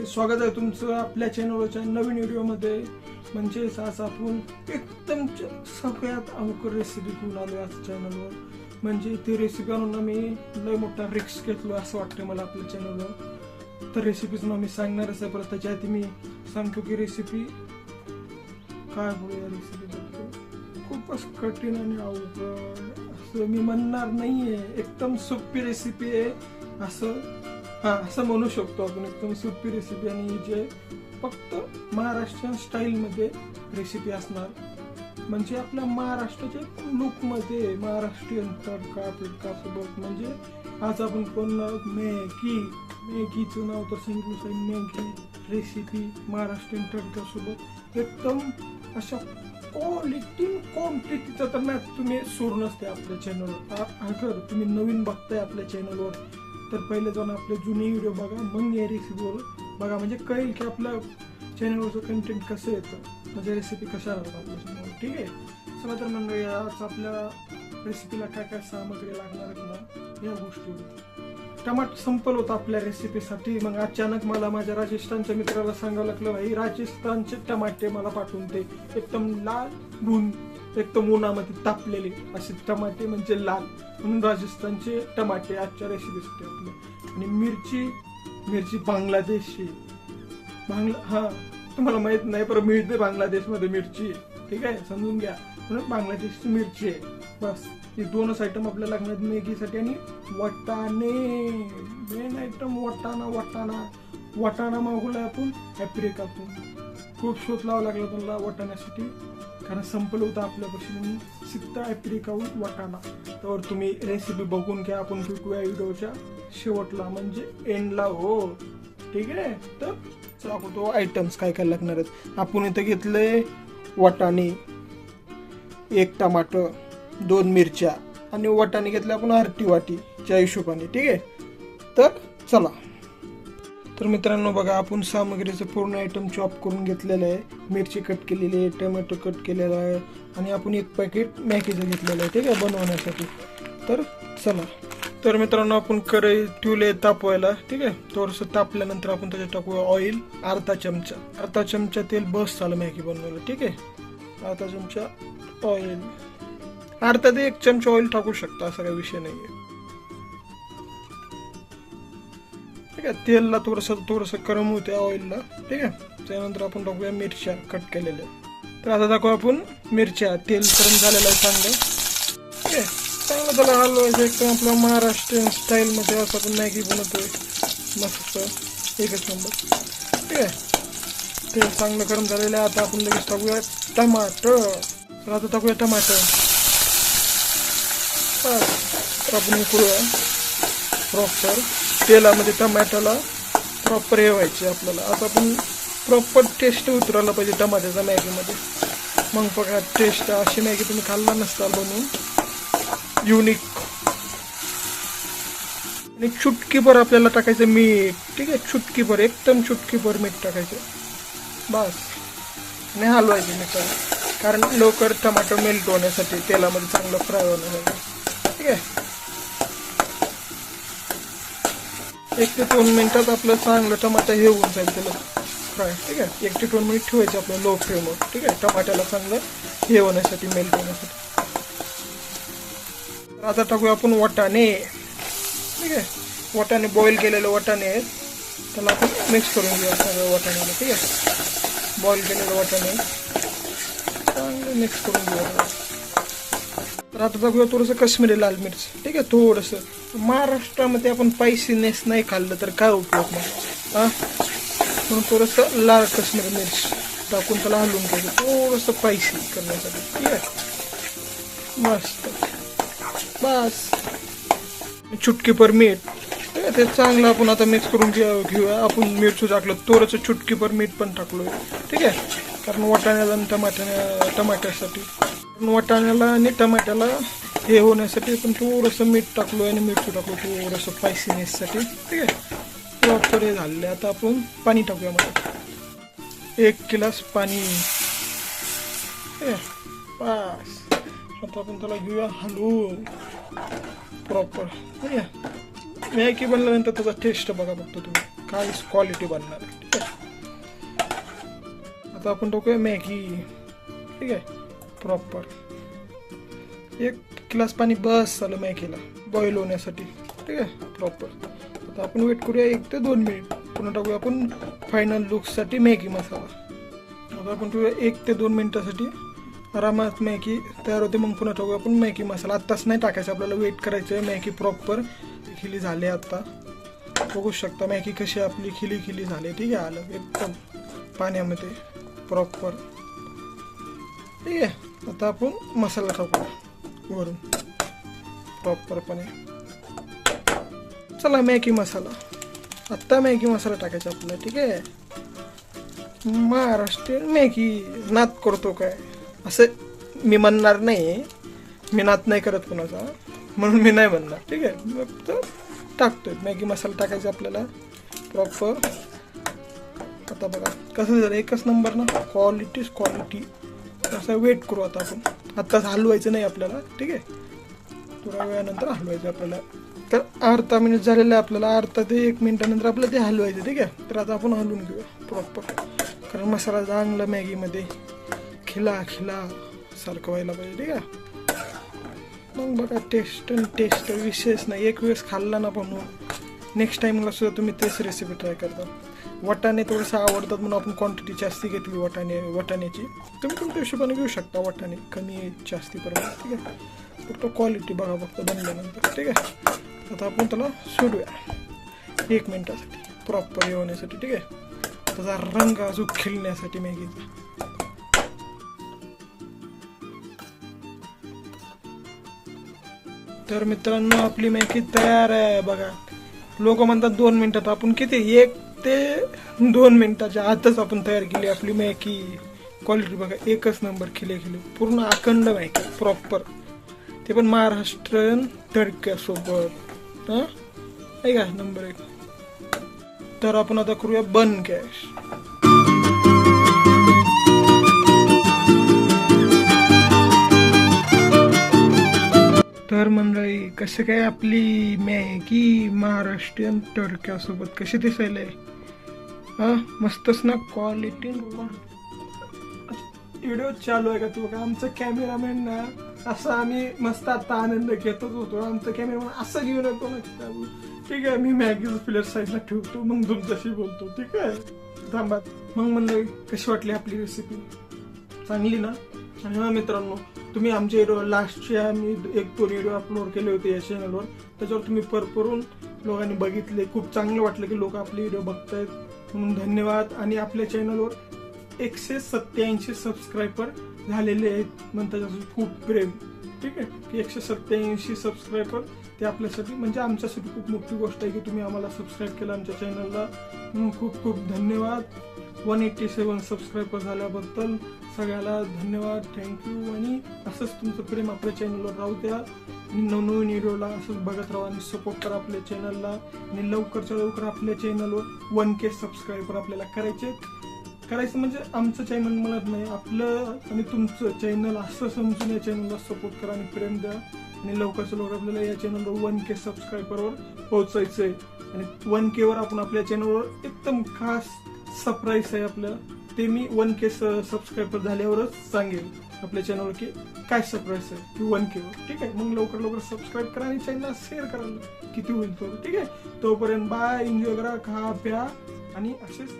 मंडळी स्वागत आहे तुमचं आपल्या चॅनलवरच्या नवीन व्हिडिओमध्ये म्हणजेच आज आपण एकदम सगळ्यात अवघड रेसिपी घेऊन आलो आज चॅनलवर म्हणजे ती रेसिपी आणून आम्ही लय मोठा रिक्स घेतलो असं वाटतं मला आपल्या चॅनलवर तर रेसिपीच मी सांगणारच आहे परत त्याच्या आधी मी सांगतो की रेसिपी काय बोलूया रेसिपी खूपच कठीण आणि अवघड. असं मी म्हणणार नाही आहे एकदम सोपी रेसिपी आहे. असं हा असं म्हणू शकतो आपण. एकदम सोपी रेसिपी आणि जे फक्त महाराष्ट्रीयन स्टाईलमध्ये रेसिपी असणार. म्हणजे आपल्या महाराष्ट्राच्या लुकमध्ये महाराष्ट्रीयन तडका पिडका सोबत. म्हणजे आज आपण कोण मॅगी मॅगीचं नाव तर सांगितलं आहे मॅगी रेसिपी महाराष्ट्रीयन तडकासोबत एकदम अशा क्वालिटी क्वांटिटीचा तर मॅच तुम्ही सोडून असते आपल्या चॅनलवर अगर तुम्ही नवीन बघताय आपल्या चॅनलवर तर पहिले जाऊन आपले जुने व्हिडिओ बघा. मग या रेसिपीवर बघा. म्हणजे कळेल की आपलं चॅनलवरचं कंटेंट कसं येतं. म्हणजे रेसिपी कशा राहतात आपल्यासमोर. ठीक आहे? चला तर मग याच आपल्या रेसिपीला काय काय सामग्री लागणार ना या गोष्टी टमाट संपल होतं आपल्या रेसिपीसाठी मग अचानक मला माझ्या राजस्थानच्या मित्राला सांगावं लागलं भाई राजस्थानचे टमाटे मला पाठवून ते एकदम लाल भून एकदम उन्हामध्ये तापलेले असे टमाटे म्हणजे लाल. म्हणून राजस्थानचे टमाटे आजच्या दिसते आपले. आणि मिरची मिरची बांगलादेशची बांगला हा तुम्हाला माहीत नाही पण मिळते बांगलादेशमध्ये मिरची. ठीक आहे समजून घ्या. म्हणून बांगलादेशची मिरची आहे. बस. हे दोनच आयटम आपल्याला लागणार मेगीसाठी मॅगीसाठी आणि वाटाणे. मेन आयटम वाटाणा वाटाणा. वाटाणा मागवला आपण ॲप्रिकातून खूप शोध लावा लागला तुम्हाला वाटाण्यासाठी. कारण संपलं होतं आपल्यापाशी म्हणून सिक्ता ॲप्रिकाहून वाटाणा. तर तुम्ही रेसिपी बघून घ्या आपण भेटूया व्हिडिओच्या शेवटला. म्हणजे एंडला हो. ठीक आहे? तर चला आपण तो आयटम्स काय काय लागणार आहेत. आपण इथं घेतले वाटाणे एक टमाटर दोन मिरच्या आणि वाटाणे घेतले आपण आरटी वाटीच्या हिशोबाने. ठीक आहे? तर चला. तर मित्रांनो बघा आपण सामग्रीचं पूर्ण आयटम चॉप करून घेतलेलं आहे. मिरची कट केलेली आहे टोमॅटो कट केलेला आहे आणि आपण एक पॅकेट मॅगीचं घेतलेलं आहे ठीक आहे बनवण्यासाठी. तर चला. तर मित्रांनो आपण कढई ठेवले तापवायला ठीक आहे. थोडंसं तापल्यानंतर आपण त्याच्यात टाकूया ऑइल अर्धा चमचा. अर्धा चमचा तेल बस झालं मॅगी बनवायला ठीक आहे. अर्धा चमचा ऑइल अर्धा ते एक चमचा ऑइल टाकू शकता असा काही विषय नाही आहे ठीक आहे तेलला थोडंसं थोडंसं गरम होते ऑइलला ठीक आहे त्यानंतर आपण टाकूया मिरच्या कट केलेल्या. तर आता दाखवू आपण मिरच्या तेल गरम झालेलं आहे चांगलं. ठीक आहे चांगलं त्याला हलवायचं एकदम आपल्या महाराष्ट्रीयन स्टाईलमध्ये असं आपण मॅगी बनवतोय. मस्त एकच नंबर ठीक आहे तेल चांगलं गरम झालेलं आहे. आता आपण लगेच टाकूया टमाटर. तर आता टाकूया टमाटर. तर आपण करूया प्रॉपर तेलामध्ये टमाट्याला प्रॉपर हे व्हायचे आपल्याला. आता आपण प्रॉपर टेस्ट उतरायला पाहिजे टमाट्याचा मॅगीमध्ये. मग बघा टेस्ट अशी मॅगी तुम्ही खाल्ला नसताल बनवून युनिक आणि चुटकीभर आपल्याला टाकायचं मीठ. ठीक आहे चुटकीभर एकदम चुटकीभर मीठ टाकायचं. बस. आणि हलवायचं मीठ कारण लवकर टमाटो मेल्ट होण्यासाठी तेलामध्ये चांगलं फ्राय होण्यासाठी ठीक आहे? एक ते दोन मिनिटात आपलं चांगलं टमाटा हे होऊन जाईल त्याला फ्राय. ठीक आहे? एक ते दोन मिनिट ठेवायचे आपलं लो फ्लेमवर ठीक आहे? टमाट्याला चांगलं हे होण्यासाठी मेल्ट होण्यासाठी. तर आता टाकूया आपण वाटाणे. ठीक आहे? वाटाणे बॉईल केलेले वाटाणे आहेत. त्याला आपण मिक्स करून घेऊया सगळं वाटाण्याला. ठीक आहे? बॉईल केलेलं वाटाणे. चांगलं मिक्स करून घेऊया. तर आता बघूया थोडंसं काश्मीरी लाल मिर्च. ठीक आहे? थोडंसं. महाराष्ट्रामध्ये आपण स्पायसीनेस नाही खाल्लं तर काय उपयोग मग? हां? म्हणून थोडंसं लाल कश्मीर मिर्च टाकून त्याला हलवून घ्यायचं. थोडंसं स्पायसी करण्यासाठी. ठीक आहे? मस्त. बस. चुटकीभर मीठ. ठीक आहे ते चांगलं आपण आता मिक्स करून घेऊ घेऊया. आपण मिरचू टाकलं थोडंसं चुटकीपर मीठ पण टाकलोय. ठीक आहे? कारण वाटाण्याला आणि टमाट्या टमाट्यासाठी. वाटाण्याला आणि टमाट्याला हे होण्यासाठी आपण थोडंसं मीठ टाकलो आणि मिरची टाकलो थोडंसं स्पायसीनेससाठी ठीक आहे? प्रॉपर हे झालेलं आता आपण पाणी टाकूया मध्ये एक गिलास पाणी. ठीक आहे? आता आपण त्याला घेऊया हलवून प्रॉपर ठीक आहे? मॅगी बनल्यानंतर त्याचा टेस्ट बघा बघतो तुम्ही. काहीच क्वालिटी बनणार ठीक आहे? आता आपण टाकूया मॅगी ठीक आहे? प्रॉपर एक ग्लास पाणी बस झालं मॅगीला बॉईल होण्यासाठी. ठीक आहे? प्रॉपर आता आपण वेट करूया एक ते दोन मिनिट पुन्हा टाकूया आपण फायनल लुकसाठी मॅगी मसाला आता आपण ठेवूया एक ते दोन मिनिटासाठी. आरामात मॅगी तयार होते मग पुन्हा टाकूया आपण मॅगी मसाला आत्ताच नाही टाकायचं आपल्याला वेट करायचं आहे मॅगी प्रॉपर खिली झाली आत्ता बघू शकता मॅगी कशी आपली खिली खिली झाली. ठीक आहे? आलं. एकदम पाण्यामध्ये. प्रॉपर ठीक आहे? आता आपण मसाला टाकूया. वरून. प्रॉपरपणे. चला मॅगी मसाला. आत्ता मॅगी मसाला टाकायचा आपल्याला ठीक आहे? महाराष्ट्रीयन मॅगी. नात करतो काय? असं मी म्हणणार नाही. मी नात नाही करत कोणाचा. म्हणून मी नाही म्हणणार ठीक आहे? फक्त टाकतोय. मॅगी मसाला टाकायचा आपल्याला. प्रॉपर. आता बघा कसं झालं? एकच नंबर ना? क्वालिटीच क्वालिटी. असं वेट करू आता आपण. आत्ताच हलवायचं नाही आपल्याला ठीक आहे? थोड्या वेळानंतर हलवायचं आपल्याला. तर अर्धा मिनिट झालेलं आहे आपल्याला अर्धा ते एक मिनिटानंतर आपल्याला ते हलवायचं ठीक आहे? तर आता आपण हलवून घेऊया प्रॉपर कारण मसाला चांगला मॅगीमध्ये. खिला खिला सारखं व्हायला पाहिजे ठीक आहे? मग बघा टेस्ट आणि टेस्ट विशेष नाही. एक वेळेस खाल्ला ना पण हो. नेक्स्ट टाईमला सुद्धा तुम्ही तेच रेसिपी ट्राय करता. वाटाणे थोडंसं आवडतात म्हणून आपण क्वांटिटी जास्ती घेतली वाटाणे वाटाण्याची. तुम्ही तुमच्या हिशोबाने घेऊ शकता वाटाणे. कमी जास्ती प्रमाणात ठीक आहे? फक्त क्वालिटी बघा फक्त बनल्यानंतर ठीक आहे? आता आपण त्याला सोडूया. एक मिनटासाठी. प्रॉपर येण्यासाठी ठीक आहे? त्याचा रंग अजून खिळण्यासाठी मॅगीचा. तर मित्रांनो आपली मॅगी तयार आहे बघा. लोक म्हणतात दोन मिनिटात आपण किती? एक ते दोन मिनिटाच्या आतच आपण तयार केली आपली मॅकी क्वालिटी बघा एकच नंबर खिले खिले पूर्ण अखंड मॅकी प्रॉपर ते पण महाराष्ट्र तडक्यासोबत. हां? का? नंबर एक. तर आपण आता करूया बन कॅश कसं काय आपली मॅगी महाराष्ट्रीयन टर्क्यासोबत कशी दिसायला हा? मस्तच ना क्वालिटी व्हिडिओ चालू आहे का तू? का आमचं कॅमेरामॅन ना असं आम्ही मस्त आता आनंद घेतच होतो. आमचं कॅमेरामॅन असं घेऊन येतो ना ठीक आहे मी मॅगी प्लेअर साईडला ठेवतो मग तुमच्याशी बोलतो. ठीक आहे? थांबा. मग म्हणलं कशी वाटली आपली रेसिपी चांगली ना? आणि मित्रांनो तुम्ही आमचे लास्टचे आम्ही एक दोन व्हिडिओ अपलोड केले होते या चॅनलवर त्याच्यावर तुम्ही भरपूरून लोकांनी बघितले. खूप चांगलं वाटलं की लोक आपले व्हिडिओ बघतायत. म्हणून धन्यवाद. आणि आपल्या चॅनलवर एकशे सत्याऐंशी सबस्क्रायबर झालेले आहेत. म्हणतात त्याच्यासाठी खूप प्रेम. ठीक आहे? की एकशे सत्याऐंशी सबस्क्रायबर ते आपल्यासाठी म्हणजे आमच्यासाठी खूप मोठी गोष्ट आहे की तुम्ही आम्हाला सबस्क्राईब केलं आमच्या चॅनलला म्हणून खूप खूप धन्यवाद. वन एट्टी सेवन सबस्क्रायबर झाल्याबद्दल सगळ्याला धन्यवाद थँक्यू आणि असंच तुमचं प्रेम आपल्या चॅनलवर राहू द्या. आणि नवनवीन व्हिडिओला असंच बघत राहा आणि सपोर्ट करा आपल्या चॅनलला आणि लवकरच्या लवकर आपल्या चॅनलवर वन के सबस्क्रायबर आपल्याला करायचे करायचं म्हणजे आमचं चॅनल म्हणत नाही आपलं आणि तुमचं चॅनल असं समजून या चॅनलला सपोर्ट करा आणि प्रेम द्या. आणि लवकरच्या लवकर आपल्याला या चॅनलवर वन के सबस्क्रायबरवर पोहोचायचं आहे आणि वन केवर आपण आपल्या चॅनलवर एकदम खास सरप्राईज आहे आपलं. ते मी वन के सबस्क्रायबर झाल्यावरच सांगेल आपल्या चॅनलवर की काय सरप्राईज आहे. की वन केवर ठीक आहे? मग लवकर लवकर सबस्क्राईब करा आणि चॅनलला शेअर करा. किती होईल तो. ठीक आहे? तोपर्यंत बाय एन्जॉय करा. खा प्या. आणि असेच